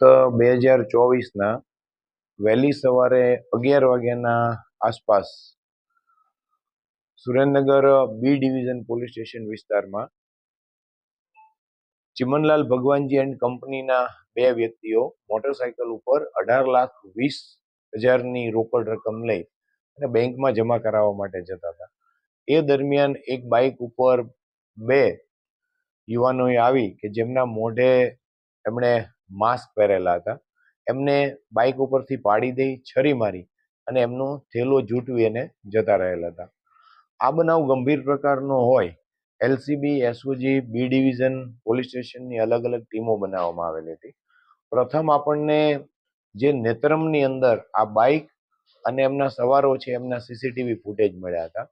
બે હજાર ચોવીસના વહેલી સવારે અગિયાર વાગ્યાના આસપાસ Surendranagar B division police station વિસ્તારમાં ચિમનલાલ ભગવાનજી એન્ડ કંપનીના બે વ્યક્તિઓ મોટરસાયકલ ઉપર અઢાર લાખ વીસ હજારની રોકડ રકમ લઈ અને બેંકમાં જમા કરાવવા માટે જતા હતા. એ દરમિયાન એક બાઇક ઉપર બે યુવાનોએ આવી કે જેમના મોઢે એમણે માસ્ક પહેરેલા હતા. એમને બાઇક ઉપરથી પાડી દઈ, છરી મારી અને એમનો થેલો જૂટવી અને જતા રહેલા હતા. આ બનાવ ગંભીર પ્રકારનો હોય, LCB, SOG, B division, police સ્ટેશનની અલગ અલગ ટીમો બનાવવામાં આવેલી હતી. પ્રથમ આપણને જે નેત્રમની અંદર આ બાઇક અને એમના સવારો છે એમના સીસીટીવી ફૂટેજ મળ્યા હતા.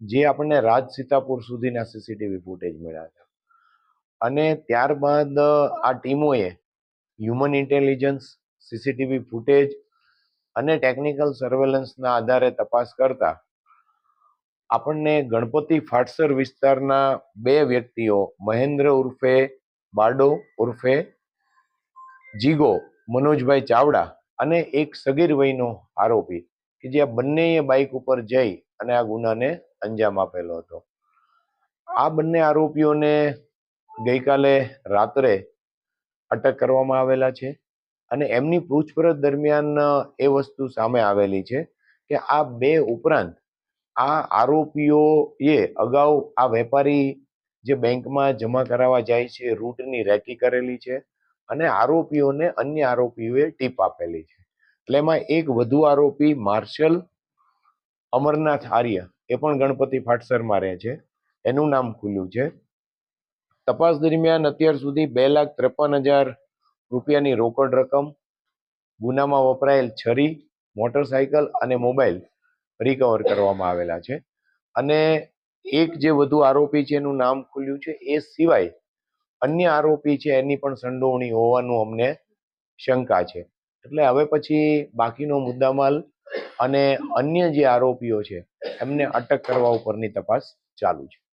જે આપણને રાજ સીતાપુર સુધીના સીસીટીવી ફૂટેજ મળ્યા હતા. અને ત્યારબાદ આ ટીમોએ હ્યુમન ઇન્ટેલિજન્સ સીસીટીવી ફૂટેજ અને ટેકનિકલ સર્વેલન્સના આધારે તપાસ કરતા આપણને ગણપતિ ફાટસર વિસ્તારના બે વ્યક્તિઓ, મહેન્દ્ર ઉર્ફે બાડો ઉર્ફે જીગો, મનોજભાઈ ચાવડા અને એક સગીર વયનો આરોપી કે જે આ બંનેએ બાઇક ઉપર જઈ અને આ ગુનાને અંજામ આપેલો હતો. આ બંને આરોપીઓને ગઈકાલે રાત્રે અટક કરવામાં આવેલા છે અને એમની પૂછપરછ દરમિયાન એ વસ્તુ સામે આવેલી છે કે આ બે ઉપરાંત આ આરોપીઓએ અગાઉ આ વેપારી જે બેંકમાં જમા કરાવવા જાય છે, રૂટની રેકી કરેલી છે અને આરોપીઓને અન્ય આરોપીઓએ ટીપ આપેલી છે. એટલે એમાં એક વધુ આરોપી માર્શલ અમરનાથ આર્ય, એ પણ ગણપતિ ફાટસરમાં રહે છે. એનું નામ ખુલ્યું છે. તપાસ દરમિયાન અત્યાર સુધી બે લાખ ત્રેપન હજાર રૂપિયાની રોકડ રકમ, ગુનામાં વપરાયેલ છરી, મોટરસાયકલ અને મોબાઈલ રિકવર કરવામાં આવેલા છે. અને એક જે વધુ આરોપી છે, એનું નામ ખુલ્યું છે, એ સિવાય અન્ય આરોપી છે, એની પણ સંડોવણી હોવાનું અમને શંકા છે. એટલે હવે પછી બાકીનો મુદ્દામાલ અને અન્ય જે આરોપીઓ છે, એમને અટક કરવા ઉપરની તપાસ ચાલુ છે.